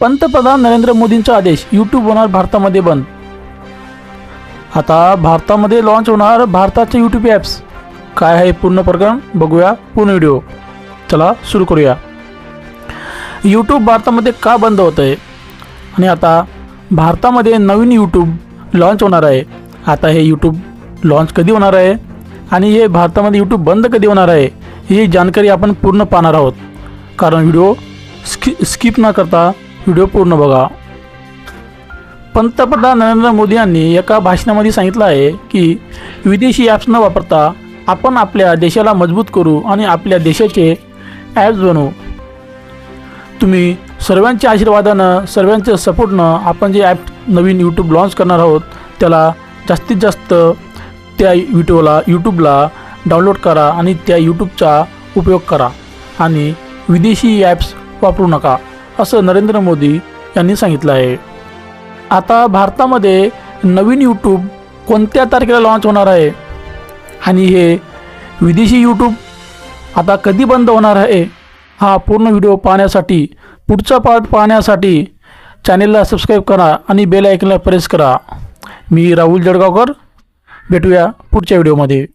पंतप्रधान नरेंद्र मोदींचा आदेश. यूट्यूब होणार भारतामध्ये बंद. आता भारतामध्ये लॉन्च होणार भारताचे यूट्यूब ॲप्स काय आहे पूर्ण प्रकरण बघूया पूर्ण व्हिडिओ चला सुरू करूया. यूट्यूब भारतामध्ये का बंद होतं आहे? आणि आता भारतामध्ये नवीन यूट्यूब लॉन्च होणार आहे. आता हे यूट्यूब लॉन्च कधी होणार आहे? आणि हे भारतामध्ये यूट्यूब बंद कधी होणार आहे? ही जानकारी आपण पूर्ण पाहणार आहोत. कारण व्हिडिओ स्कि स्किप न करता व्हिडिओ पूर्ण बघा. पंतप्रधान नरेंद्र मोदी यांनी एका भाषणामध्ये सांगितलं आहे की विदेशी ॲप्स न वापरता आपण आपल्या देशाला मजबूत करू आणि आपल्या देशाचे ॲप्स बनवू. तुम्ही सर्वांच्या आशीर्वादानं सर्वांच्या सपोर्टनं आपण जे ॲप नवीन यूट्यूब लॉन्च करणार आहोत त्याला जास्तीत जास्त त्या व्हिडिओला यूट्यूबला डाउनलोड करा आणि त्या यूट्यूबचा उपयोग करा. आणि विदेशी ॲप्स वापरू नका. असं नरेंद्र मोदी यांनी सांगितलं आहे. आता भारतामध्ये नवीन यूट्यूब कोणत्या तारखेला लॉन्च होणार आहे? आणि हे विदेशी यूट्यूब आता कधी बंद होणार आहे? हा पूर्ण व्हिडिओ पाहण्यासाठी पुढचा पार्ट पाहण्यासाठी चॅनेलला सबस्क्राईब करा आणि बेल आयकनला प्रेस करा. मी राहुल जळगावकर भेटूया पुढच्या व्हिडिओमध्ये